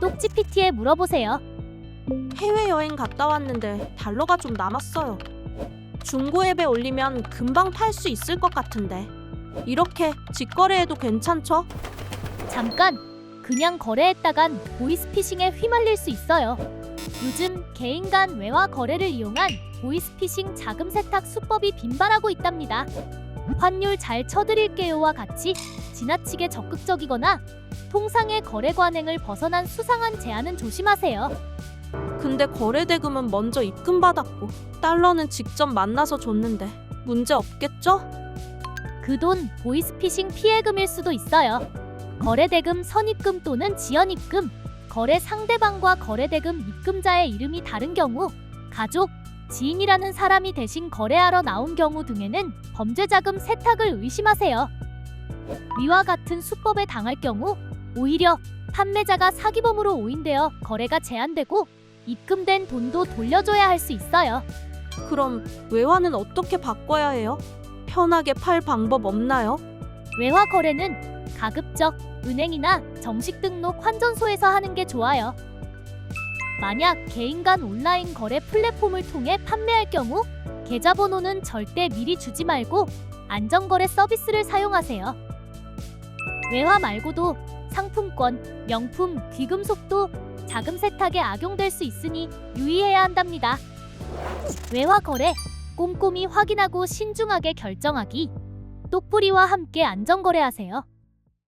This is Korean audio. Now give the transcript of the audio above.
똑지 PT에 물어보세요. 해외여행 갔다 왔는데 달러가 좀 남았어요. 중고 앱에 올리면 금방 팔 수 있을 것 같은데. 이렇게 직거래해도 괜찮죠? 잠깐 그냥 거래했다간 보이스피싱에 휘말릴 수 있어요. 요즘 개인 간 외화 거래를 이용한 보이스피싱 자금 세탁 수법이 빈발하고 있답니다. 환율 잘 쳐드릴게요와 같이 지나치게 적극적이거나 통상의 거래 관행을 벗어난 수상한 제안은 조심하세요. 근데 거래 대금은 먼저 입금 받았고 달러는 직접 만나서 줬는데 문제 없겠죠? 그 돈 보이스피싱 피해금일 수도 있어요. 거래대금 선입금 또는 지연입금, 거래 상대방과 거래대금 입금자의 이름이 다른 경우, 가족, 지인이라는 사람이 대신 거래하러 나온 경우 등에는 범죄자금 세탁을 의심하세요. 위와 같은 수법에 당할 경우 오히려 판매자가 사기범으로 오인되어 거래가 제한되고 입금된 돈도 돌려줘야 할 수 있어요. 그럼 외화는 어떻게 바꿔야 해요? 편하게 팔 방법 없나요? 외화 거래는 가급적 은행이나 정식 등록 환전소에서 하는 게 좋아요. 만약 개인 간 온라인 거래 플랫폼을 통해 판매할 경우 계좌번호는 절대 미리 주지 말고 안전거래 서비스를 사용하세요. 외화 말고도 상품권, 명품, 귀금속도 자금 세탁에 악용될 수 있으니 유의해야 한답니다. 외화 거래 꼼꼼히 확인하고 신중하게 결정하기. 똑부리와 함께 안전거래하세요.